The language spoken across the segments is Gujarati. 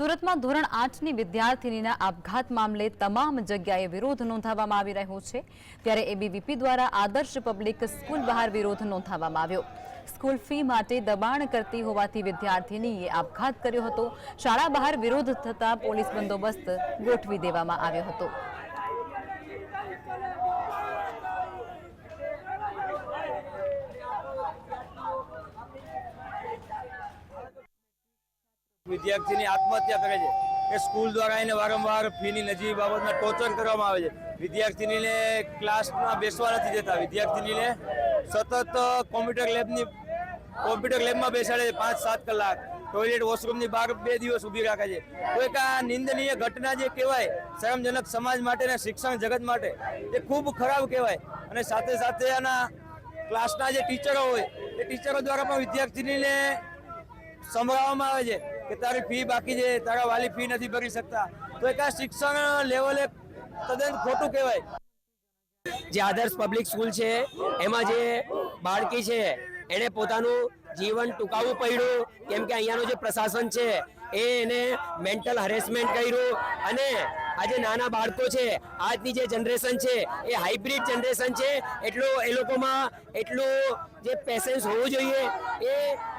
સુરતમાં ધોરણ આઠની વિદ્યાર્થિનીના આપઘાત મામલે તમામ જગ્યાએ વિરોધ નોંધાવવામાં આવી રહ્યો છે. ત્યારે એબીવીપી દ્વારા આદર્શ પબ્લિક સ્કૂલ બહાર વિરોધ નોંધાવવામાં આવ્યો. સ્કૂલ ફી માટે દબાણ કરતી હોવાથી વિદ્યાર્થિનીએ આપઘાત કર્યો હતો. શાળા બહાર વિરોધ થતાં પોલીસ બંદોબસ્ત ગોઠવી દેવામાં આવ્યો હતો. વિદ્યાર્થીની આત્મહત્યા કરે છે. એ સ્કૂલ દ્વારા એને વારંવાર ફીની નજીવી બાબતમાં ટોર્ચર કરવામાં આવે છે. વિદ્યાર્થીનીને ક્લાસમાં બેસવા નથી દેતા. વિદ્યાર્થીનીને સતત કોમ્પ્યુટર લેબની કોમ્પ્યુટર લેબમાં બેસાડે છે પાંચ સાત કલાક. ટોયલેટ વોશરૂમની બહાર બે દિવસ ઊભી રાખે છે. તો એક આ નિંદનીય ઘટના જે કહેવાય, શરમજનક સમાજ માટે અને શિક્ષણ જગત માટે, એ ખૂબ ખરાબ કહેવાય. અને સાથે સાથે આના ક્લાસના જે ટીચરો હોય, એ ટીચરો દ્વારા પણ વિદ્યાર્થીનીને સંભળાવવામાં આવે છે કે તારી ફી બાકી છે, તારા વાલી ફી નથી ભરી શકતા. તો એક આ શિક્ષણ લેવલે તદ્દન ખોટું કહેવાય. જે આદર્શ પબ્લિક સ્કૂલ છે, એમાં જે બાળકી છે એણે પોતાનું જીવન ટૂંકાવવું પડ્યું. કેમ કે અહીંયાનું જે પ્રશાસન છે, એ એને મેન્ટલ હરેસમેન્ટ કર્યું. અને આજે નાના બાળકો છે, આજની જે જનરેશન છે, એ હાઇબ્રિડ જનરેશન છે. એટલું એ લોકોમાં એટલું જે પેશન્સ હોવું જોઈએ, એ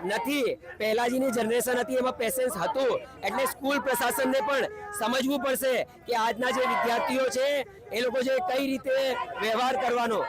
નથી. પહેલાજીની જનરેશન હતી, એમાં પેશન્સ હતું. એટલે સ્કૂલ પ્રશાસનને પણ સમજવું પડશે કે આજના જે વિદ્યાર્થીઓ છે, એ લોકો જે કઈ રીતે વ્યવહાર કરવાનો.